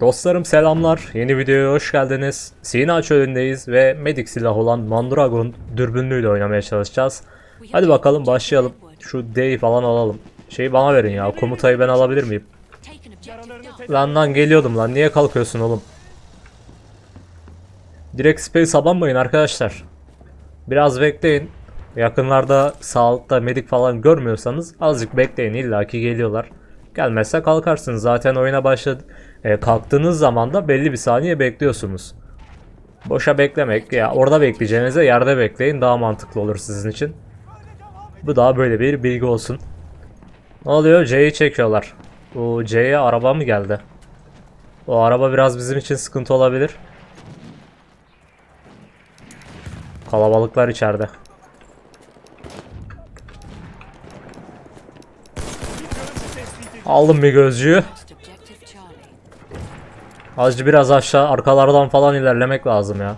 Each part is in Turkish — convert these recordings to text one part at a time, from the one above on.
Dostlarım selamlar. Yeni videoya hoş geldiniz. Sina çölündeyiz ve medik silah olan Mandragon dürbünlüğüyle oynamaya çalışacağız. Hadi bakalım başlayalım. Şu D'yi falan alalım. Şeyi bana verin ya. Komutayı ben alabilir miyim? Lan lan geliyordum lan. Niye kalkıyorsun oğlum? Direkt space abanmayın arkadaşlar. Biraz bekleyin. Yakınlarda sağlıkta medik falan görmüyorsanız azıcık bekleyin illaki geliyorlar. Gelmezse kalkarsınız. Zaten oyuna başladı. E, kalktığınız zaman da belli bir saniye bekliyorsunuz. Boşa beklemek ya orada bekleyeceğinize yerde bekleyin daha mantıklı olur sizin için. Bu daha böyle bir bilgi olsun. Ne oluyor? C'yi çekiyorlar. Bu C'ye araba mı geldi? O araba biraz bizim için sıkıntı olabilir. Kalabalıklar içeride. Aldım bir gözcüğü. Azıcık biraz aşağı arkalardan falan ilerlemek lazım ya.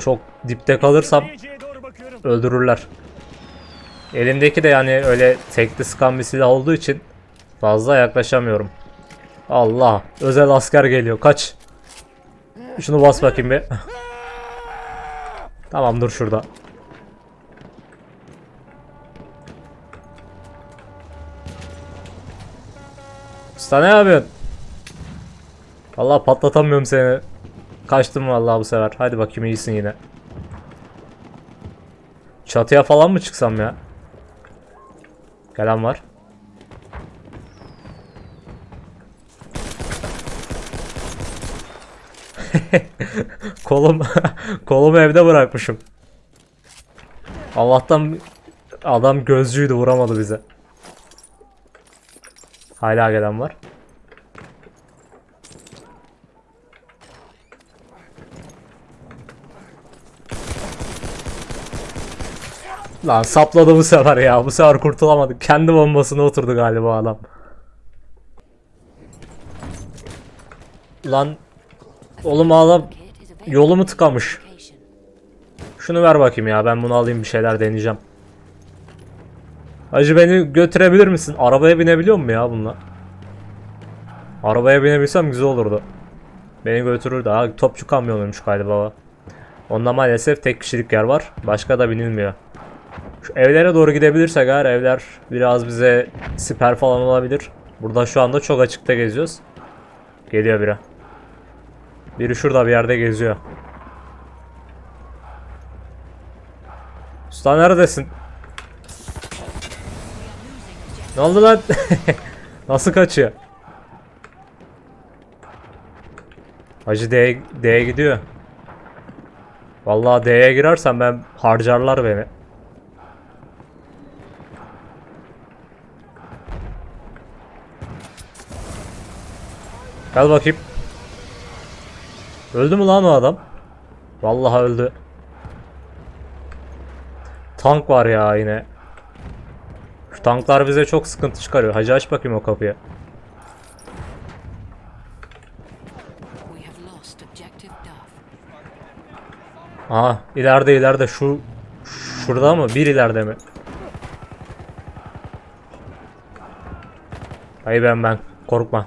Çok dipte kalırsam öldürürler. Elimdeki de yani öyle tekli sıkan bir silah olduğu için fazla yaklaşamıyorum. Allah özel asker geliyor kaç. Şunu bas bakayım bir. tamam dur şurada. Usta ne yapıyorsun? Allah patlatamıyorum seni. Kaçtım vallahi bu sefer. Hadi bakayım iyisin yine. Çatıya falan mı çıksam ya? Gelen var. kolum kolumu evde bırakmışım. Allah'tan adam gözcüydü vuramadı bize. Hala gelen var. Lan sapladı bu sefer ya. Bu sefer kurtulamadık. Kendi bombasına oturdu galiba adam. Lan oğlum adam yolumu tıkamış. Şunu ver bakayım ya. Ben bunu alayım bir şeyler deneyeceğim. Hacı beni götürebilir misin? Arabaya binebiliyor mu ya bununla? Arabaya binebilsem güzel olurdu. Beni götürürdü. Ha, topçu kamyonuymuş galiba. Onda maalesef tek kişilik yer var. Başka da binilmiyor. Şu evlere doğru gidebilirsek eğer evler biraz bize siper falan olabilir. Burada şu anda çok açıkta geziyoruz. Geliyor biri. Biri şurada bir yerde geziyor. Usta neredesin? Ne oldu lan? Nasıl kaçıyor? Hacı D'ye D'ye gidiyor. Vallahi D'ye girersem ben harcarlar beni. Gel bakayım. Öldü mü lan o adam? Vallahi öldü. Tank var ya yine. Şu tanklar bize çok sıkıntı çıkarıyor. Hacı aç bakayım o kapıyı. Aha ileride ileride şu şurada mı? Bir ileride mi? Hayır ben ben korkma.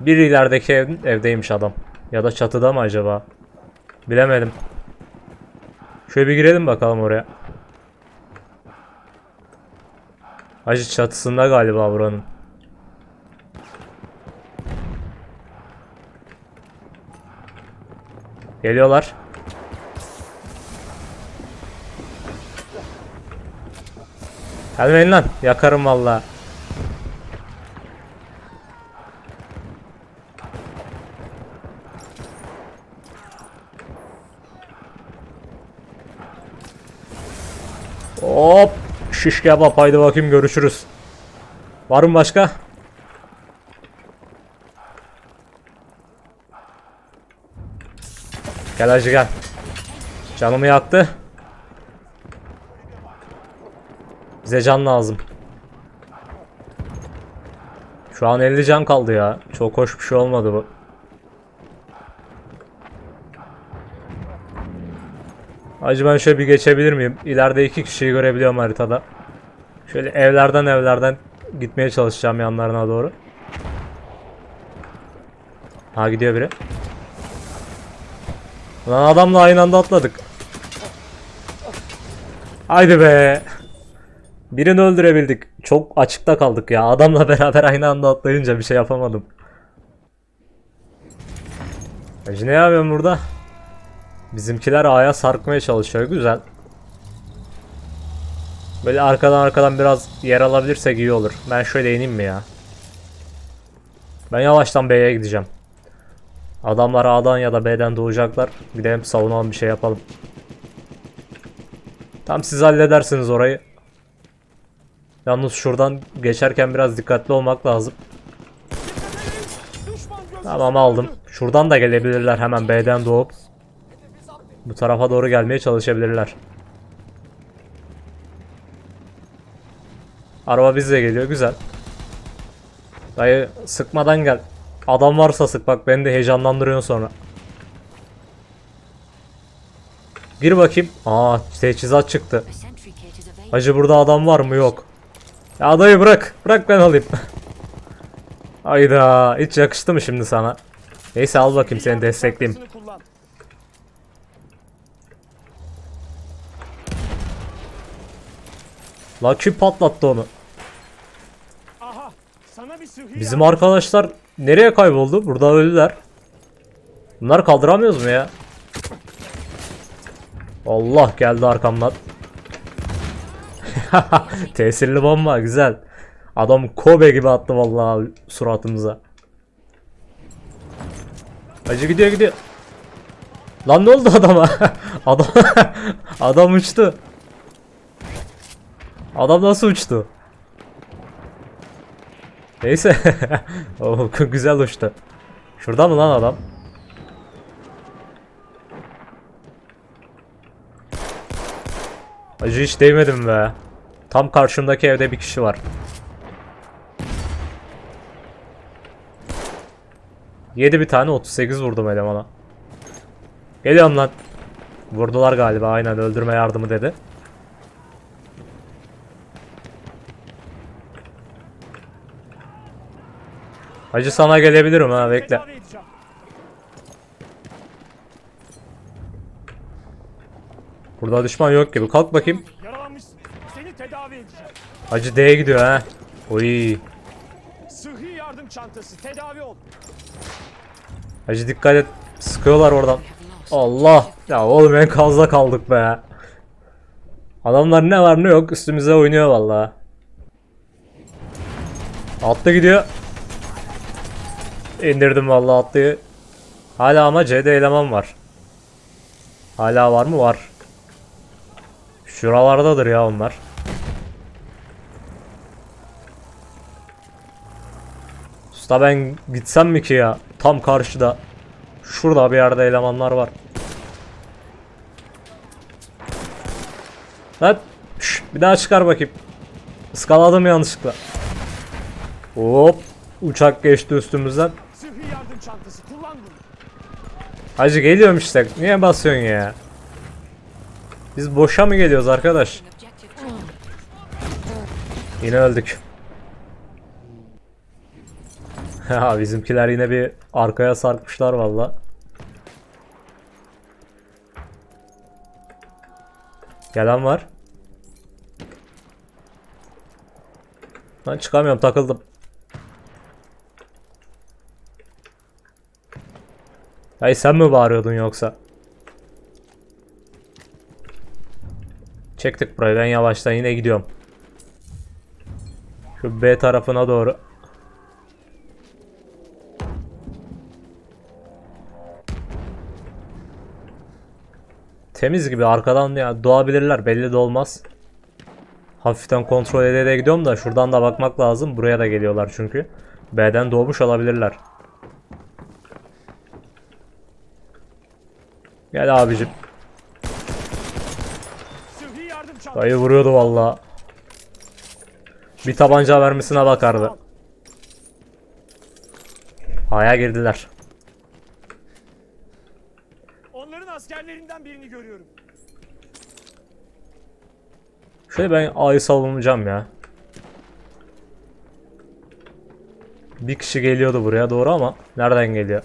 Bir ilerideki ev, evdeymiş adam. Ya da çatıda mı acaba? Bilemedim. Şöyle bir girelim bakalım oraya. Hacı çatısında galiba buranın. Geliyorlar. Gelmeyin lan. Yakarım valla. Hop. Şiş kebap haydi bakayım görüşürüz. Var mı başka? Gel hacı gel. Canımı yaktı. Bize can lazım. Şu an 50 can kaldı ya. Çok hoş bir şey olmadı bu. Acı ben şöyle bir geçebilir miyim? İleride iki kişiyi görebiliyorum haritada. Şöyle evlerden evlerden gitmeye çalışacağım yanlarına doğru. Ha gidiyor biri. Lan adamla aynı anda atladık. Haydi be. Birini öldürebildik. Çok açıkta kaldık ya. Adamla beraber aynı anda atlayınca bir şey yapamadım. Hacı ne yapıyorsun burada? Bizimkiler A'ya sarkmaya çalışıyor. Güzel. Böyle arkadan arkadan biraz yer alabilirsek iyi olur. Ben şöyle ineyim mi ya? Ben yavaştan B'ye gideceğim. Adamlar A'dan ya da B'den doğacaklar. Gidelim savunalım bir şey yapalım. Tam siz halledersiniz orayı. Yalnız şuradan geçerken biraz dikkatli olmak lazım. Tamam aldım. Şuradan da gelebilirler hemen B'den doğup. Bu tarafa doğru gelmeye çalışabilirler. Araba bizle geliyor güzel. Dayı sıkmadan gel. Adam varsa sık bak beni de heyecanlandırıyorsun sonra. Gir bakayım. Aa teçhizat çıktı. Hacı burada adam var mı? Yok. Ya dayı bırak. Bırak ben alayım. Ayda hiç yakıştı mı şimdi sana? Neyse al bakayım seni destekleyeyim. Kullan. La patlattı onu? Bizim arkadaşlar nereye kayboldu? Burada öldüler. Bunları kaldıramıyoruz mu ya? Allah geldi arkamdan. Tesirli bomba güzel. Adam Kobe gibi attı vallahi suratımıza. Acı gidiyor gidiyor. Lan ne oldu adama? adam adam uçtu. Adam nasıl uçtu? Neyse. oh, güzel uçtu. Şurada mı lan adam? Acı hiç değmedim be. Tam karşımdaki evde bir kişi var. Yedi bir tane 38 vurdum elemana. Geliyorum lan. Vurdular galiba aynen öldürme yardımı dedi. Hacı sana gelebilirim ha bekle. Burada düşman yok gibi. Kalk bakayım. Hacı D'ye gidiyor ha. Oy. Sıhhi yardım çantası. Tedavi ol. Hacı dikkat et. Sıkıyorlar oradan. Allah. Ya oğlum enkazda kaldık be. Adamlar ne var ne yok üstümüze oynuyor vallahi. Altta gidiyor. İndirdim vallahi atlıyı. Hala ama C'de eleman var. Hala var mı? Var. Şuralardadır ya onlar. Usta ben gitsem mi ki ya? Tam karşıda. Şurada bir yerde elemanlar var. Lan bir daha çıkar bakayım. Iskaladım yanlışlıkla. Hop. Uçak geçti üstümüzden. Yardım çantası. Kullan bunu. Hacı geliyorum işte. Niye basıyorsun ya? Biz boşa mı geliyoruz arkadaş? Yine öldük. Ha bizimkiler yine bir arkaya sarkmışlar valla. Gelen var. Ben çıkamıyorum takıldım. Ay sen mi bağırıyordun yoksa? Çektik burayı ben yavaştan yine gidiyorum. Şu B tarafına doğru. Temiz gibi arkadan ya doğabilirler belli de olmaz. Hafiften kontrol ederek gidiyorum da şuradan da bakmak lazım. Buraya da geliyorlar çünkü. B'den doğmuş olabilirler. Gel abicim. Dayı vuruyordu valla. Bir tabanca vermesine bakardı. Haya girdiler. Onların askerlerinden birini görüyorum. Şöyle ben A'yı savunacağım ya. Bir kişi geliyordu buraya doğru ama nereden geliyor?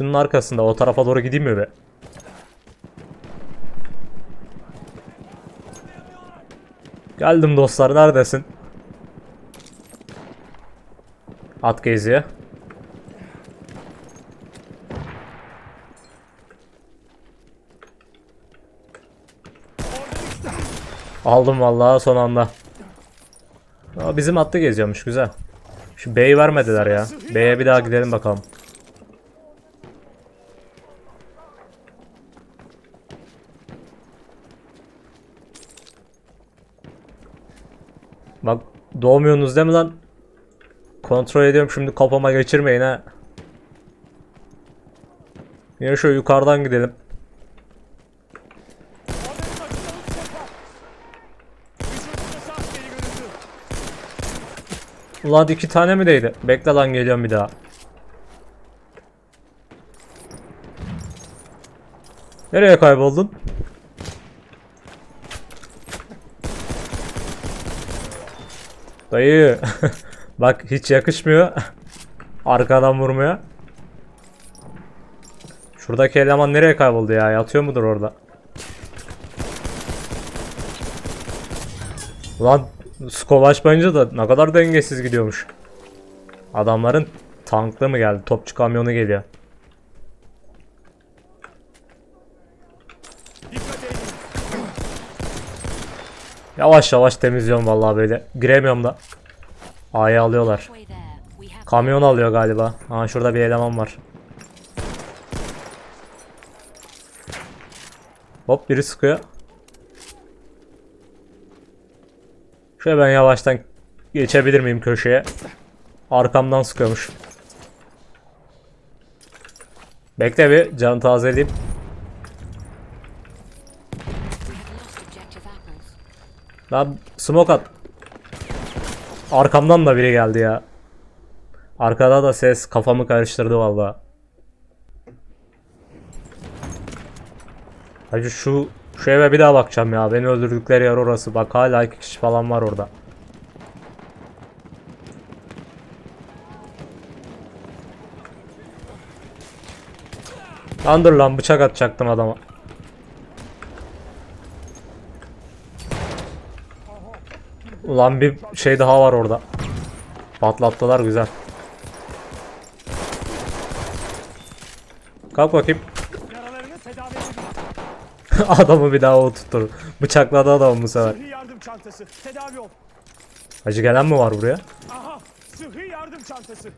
Şunun arkasında o tarafa doğru gideyim mi be? Geldim dostlar neredesin? At geziye. Aldım vallahi son anda. Aa, bizim attı geziyormuş güzel. Şu B'yi vermediler ya. B'ye bir daha gidelim bakalım. Bak doğmuyorsunuz değil mi lan? Kontrol ediyorum şimdi kafama geçirmeyin ha. Yine şöyle yukarıdan gidelim. Ulan iki tane mi değdi? Bekle lan geliyorum bir daha. Nereye kayboldun? Dayı. Bak hiç yakışmıyor. Arkadan vurmaya. Şuradaki eleman nereye kayboldu ya? Yatıyor mudur orada? Ulan skop açmayınca da ne kadar dengesiz gidiyormuş. Adamların tanklı mı geldi? Topçu kamyonu geliyor. Dikkat edin. Yavaş yavaş temizliyorum vallahi böyle. Giremiyorum da. A'yı alıyorlar. Kamyon alıyor galiba. Aa şurada bir eleman var. Hop biri sıkıyor. Şöyle ben yavaştan geçebilir miyim köşeye? Arkamdan sıkıyormuş. Bekle bir can tazeleyeyim. Lan smoke at. Arkamdan da biri geldi ya. Arkada da ses kafamı karıştırdı vallahi. Hacı şu şu eve bir daha bakacağım ya. Beni öldürdükleri yer orası. Bak hala iki kişi falan var orada. Lan dur lan bıçak atacaktım adama. Ulan bir şey daha var orada. Patlattılar güzel. Kalk bakayım. Adamı bir daha o tuttur. Bıçakladı adamı bu sefer. Yardım çantası. Tedavi ol. Hacı gelen mi var buraya? Aha. Sıhhi yardım çantası.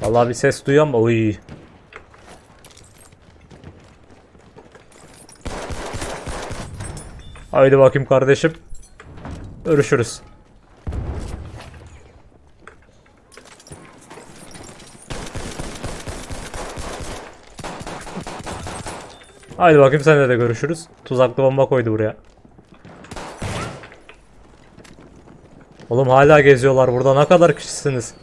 Vallahi bir ses duyuyorum. Oy. Haydi bakayım kardeşim. Görüşürüz. Haydi bakayım seninle de görüşürüz. Tuzaklı bomba koydu buraya. Oğlum hala geziyorlar burada. Ne kadar kişisiniz?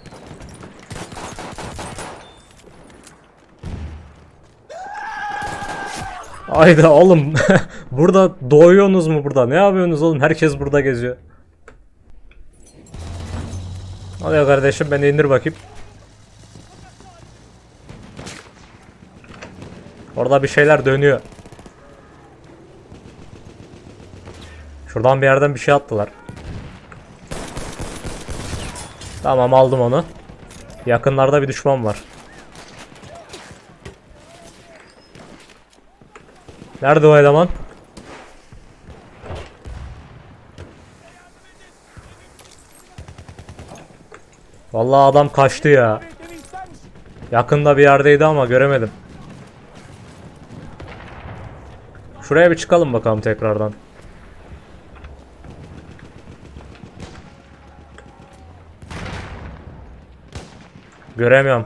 Ayda oğlum burada doğuyorsunuz mu burada? Ne yapıyorsunuz oğlum? Herkes burada geziyor. Hadi kardeşim beni indir bakayım. Orada bir şeyler dönüyor. Şuradan bir yerden bir şey attılar. Tamam aldım onu. Yakınlarda bir düşman var. Nerede o eleman? Vallahi adam kaçtı ya. Yakında bir yerdeydi ama göremedim. Şuraya bir çıkalım bakalım tekrardan. Göremiyorum.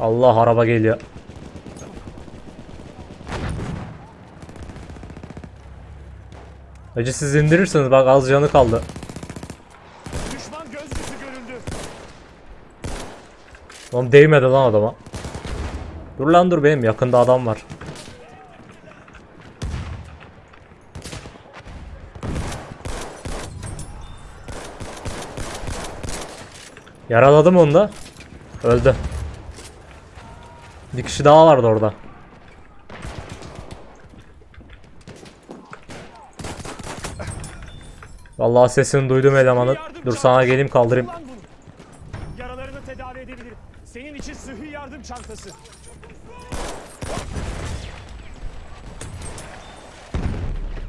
Allah araba geliyor. Acı siz indirirsiniz bak az canı kaldı. Düşman gözcüsü görüldü. Oğlum değmedi lan adama. Dur lan dur benim yakında adam var. Yaraladım onu da. Öldü. Bir kişi daha vardı orada. Vallahi sesini duydum elemanın. Dur sana geleyim kaldırayım. Yaralarını tedavi edebilirim. Senin için sıhhi yardım çantası.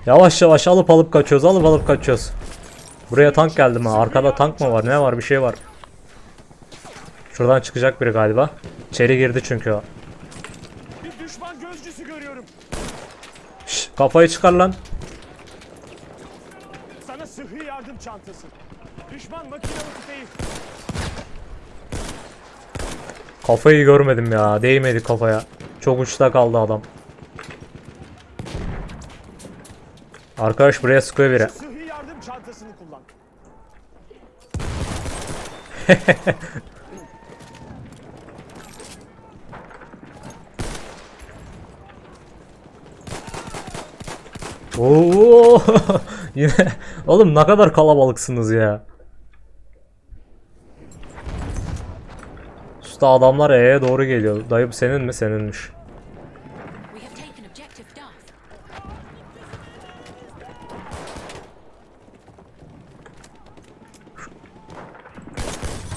Yavaş yavaş alıp alıp kaçıyoruz alıp alıp kaçıyoruz. Buraya tank geldi mi? Arkada tank mı var? Ne var? Bir şey var. Şuradan çıkacak biri galiba. İçeri girdi çünkü o. Bir düşman gözcüsü görüyorum. Şş, kafayı çıkar lan. Çantası. Düşman makinalı tüfeği. Kafayı görmedim ya. Değmedi kafaya. Çok uçta kaldı adam. Arkadaş buraya sıkıyor biri. Sıhhi yardım çantasını kullan. Oo! Oğlum ne kadar kalabalıksınız ya. Usta adamlar E'ye doğru geliyor. Dayı bu senin mi? Seninmiş.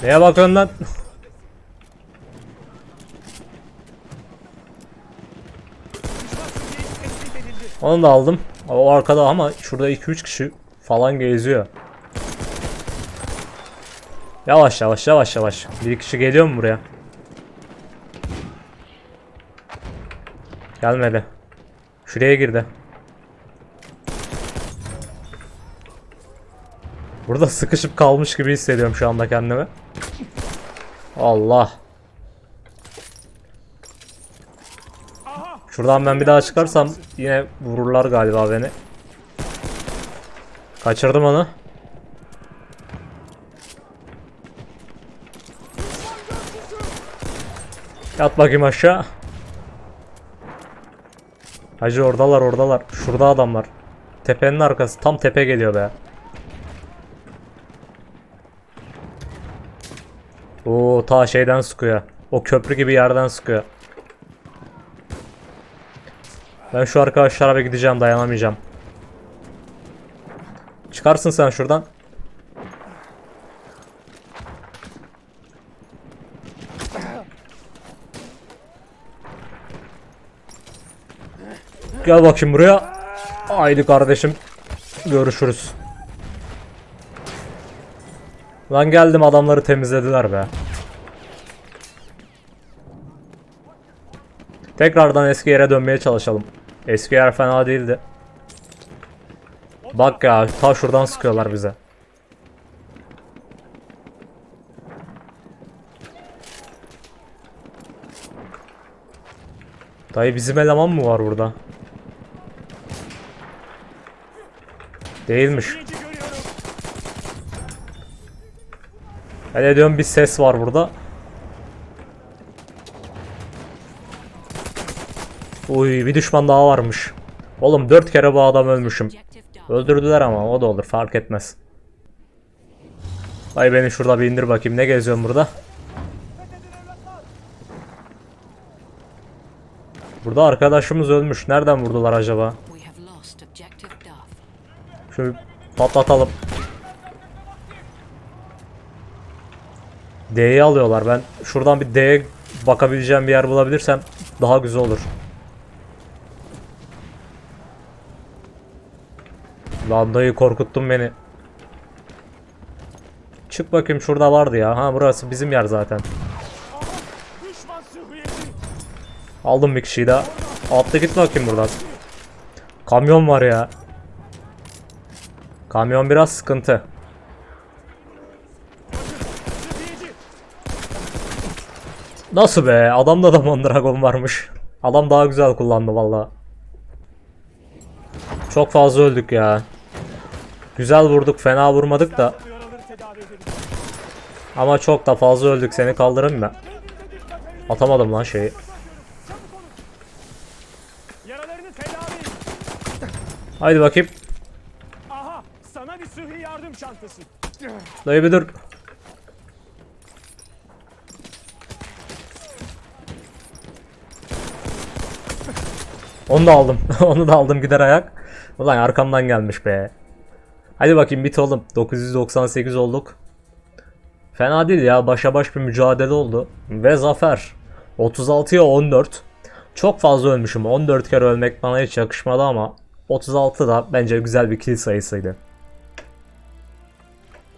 Neye bakıyorsun lan? Onu da aldım. O arkada ama şurada 2-3 kişi falan geziyor. Yavaş yavaş yavaş yavaş. Bir kişi geliyor mu buraya? Gelmedi. Şuraya girdi. Burada sıkışıp kalmış gibi hissediyorum şu anda kendimi. Allah. Şuradan ben bir daha çıkarsam yine vururlar galiba beni. Kaçırdım onu. Yat bakayım aşağı. Hacı oradalar oradalar. Şurada adamlar. Tepenin arkası. Tam tepe geliyor be. Oo ta şeyden sıkıyor. O köprü gibi yerden sıkıyor. Ben şu arkadaşlara bir gideceğim dayanamayacağım. Çıkarsın sen şuradan. Gel bakayım buraya. Haydi kardeşim. Görüşürüz. Lan geldim adamları temizlediler be. Tekrardan eski yere dönmeye çalışalım. Eski yer fena değildi. Bak ya ta şuradan sıkıyorlar bize. Dayı bizim eleman mı var burada? Değilmiş. Hele diyorum bir ses var burada. Uy bir düşman daha varmış. Oğlum dört kere bu adam ölmüşüm. Öldürdüler ama o da olur fark etmez. Ay beni şurada bir indir bakayım ne geziyorsun burada? Burada arkadaşımız ölmüş. Nereden vurdular acaba? Şöyle patlatalım. D'yi alıyorlar. Ben şuradan bir D'ye bakabileceğim bir yer bulabilirsem daha güzel olur. Lan dayı korkuttun beni. Çık bakayım şurada vardı ya. Ha burası bizim yer zaten. Aldım bir kişiyi daha. Atla git bakayım buradan. Kamyon var ya. Kamyon biraz sıkıntı. Nasıl be? Adamda da Mondragon varmış. Adam daha güzel kullandı valla. Çok fazla öldük ya. Güzel vurduk fena vurmadık da. Ama çok da fazla öldük seni kaldırayım mı? Atamadım lan şeyi. Haydi bakayım. Aha, sana bir sıhhi yardım çantası. Dayı bir dur. Onu da aldım. Onu da aldım gider ayak. Ulan arkamdan gelmiş be. Hadi bakayım bit oğlum. 998 olduk. Fena değil ya. Başa baş bir mücadele oldu. Ve zafer. 36'ya 14. Çok fazla ölmüşüm. 14 kere ölmek bana hiç yakışmadı ama 36 da bence güzel bir kill sayısıydı.